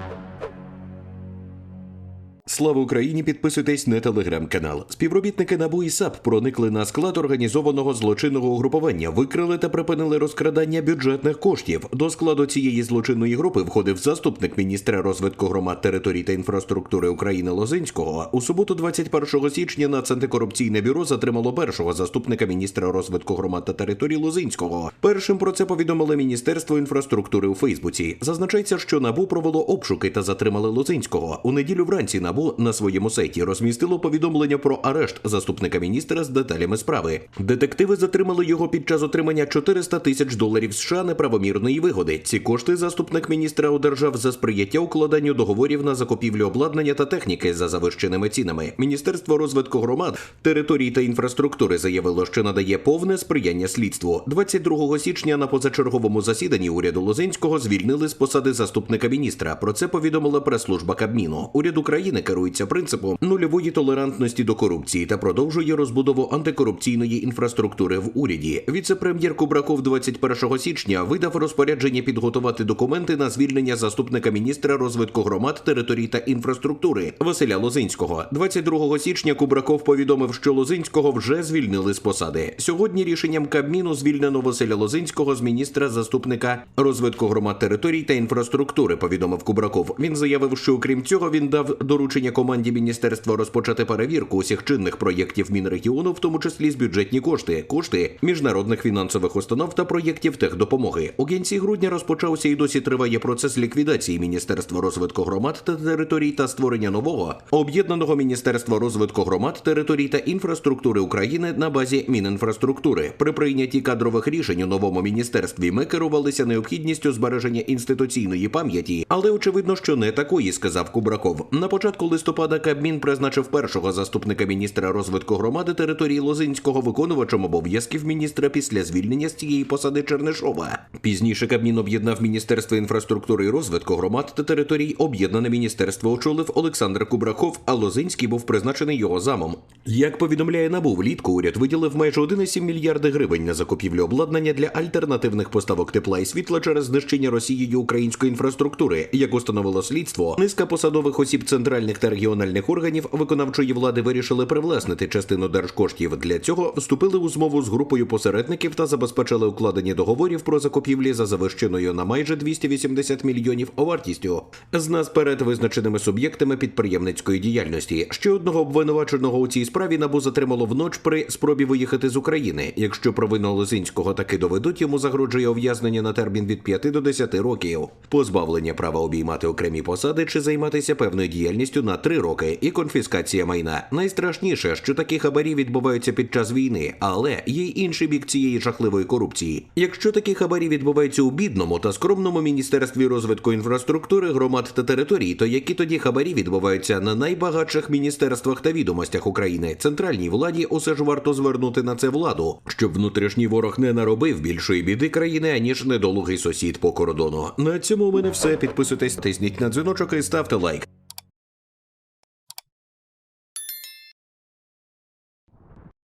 you Слава Україні! Підписуйтесь на телеграм-канал. Співробітники НАБУ і САП проникли на склад організованого злочинного угрупування, викрили та припинили розкрадання бюджетних коштів. До складу цієї злочинної групи входив заступник міністра розвитку громад територій та інфраструктури України Лозинського. У суботу, 21 січня, Нацантикорупційне бюро затримало першого заступника міністра розвитку громад та територій Лозинського. Першим про це повідомили Міністерство інфраструктури у Фейсбуці. Зазначається, що НАБУ провело обшуки та затримали Лозинського. У неділю вранці НАБУ на своєму сайті розмістило повідомлення про арешт заступника міністра з деталями справи. Детективи затримали його під час отримання 400 тисяч доларів США неправомірної вигоди. Ці кошти заступник міністра одержав за сприяття укладанню договорів на закупівлю обладнання та техніки за завищеними цінами. Міністерство розвитку громад, територій та інфраструктури заявило, що надає повне сприяння слідству. 22 січня на позачерговому засіданні уряду Лозинського звільнили з посади заступника міністра. Про це повідомила прес-служба Кабміну. Уряд України керується принципом нульової толерантності до корупції та продовжує розбудову антикорупційної інфраструктури в уряді. Віце-прем'єр Кубраков 21 січня видав розпорядження підготувати документи на звільнення заступника міністра розвитку громад, територій та інфраструктури Василя Лозинського. 22 січня Кубраков повідомив, що Лозинського вже звільнили з посади. Сьогодні рішенням Кабміну звільнено Василя Лозинського з міністра заступника розвитку громад територій та інфраструктури. Повідомив Кубраков. Він заявив, що окрім цього він дав доручення команді міністерства розпочати перевірку усіх чинних проєктів Мінрегіону, в тому числі з бюджетні кошти, кошти міжнародних фінансових установ та проєктів техдопомоги. У кінці грудня розпочався і досі триває процес ліквідації Міністерства розвитку громад та територій та створення нового об'єднаного міністерства розвитку громад, територій та інфраструктури України на базі Мінінфраструктури. При прийнятті кадрових рішень у новому міністерстві ми керувалися необхідністю збереження інституційної пам'яті, але очевидно, що не такої, сказав Кубраков. На початку листопада Кабмін призначив першого заступника міністра розвитку громади території Лозинського виконувачем обов'язків міністра після звільнення з цієї посади Чернишова. Пізніше Кабмін об'єднав Міністерство інфраструктури і розвитку громад та територій. Об'єднане міністерство очолив Олександр Кубраков, а Лозинський був призначений його замом. Як повідомляє НАБУ, влітку уряд виділив майже 1,7 мільярди гривень на закупівлю обладнання для альтернативних поставок тепла і світла через знищення Росією української інфраструктури. Як установило слідство, низка посадових осіб центральних та регіональних органів виконавчої влади вирішили привласнити частину держкоштів. Для цього вступили у змову з групою посередників та забезпечили укладення договорів про закупівлі за завищеною на майже 280 мільйонів вартістю з нас перед визначеними суб'єктами підприємницької діяльності. Ще одного обвинуваченого у цій справі набу затримало вноч при спробі виїхати з України. Якщо провину Лозинського таки доведуть, йому загрожує ув'язнення на термін від 5 до 10 років, позбавлення права обіймати окремі посади чи займатися певною діяльністю на 3 роки і конфіскація майна. Найстрашніше, що такі хабарі відбуваються під час війни, але є й інший бік цієї жахливої корупції. Якщо такі хабарі відбуваються у бідному та скромному міністерстві розвитку інфраструктури, громад та територій, то які тоді хабарі відбуваються на найбагатших міністерствах та відомостях України, центральній владі усе ж варто звернути на це владу, щоб внутрішній ворог не наробив більшої біди країни, аніж недолугий сусід по кордону. На цьому у мене все. Підписуйтесь, тисніть на дзвіночок і ставте лайк.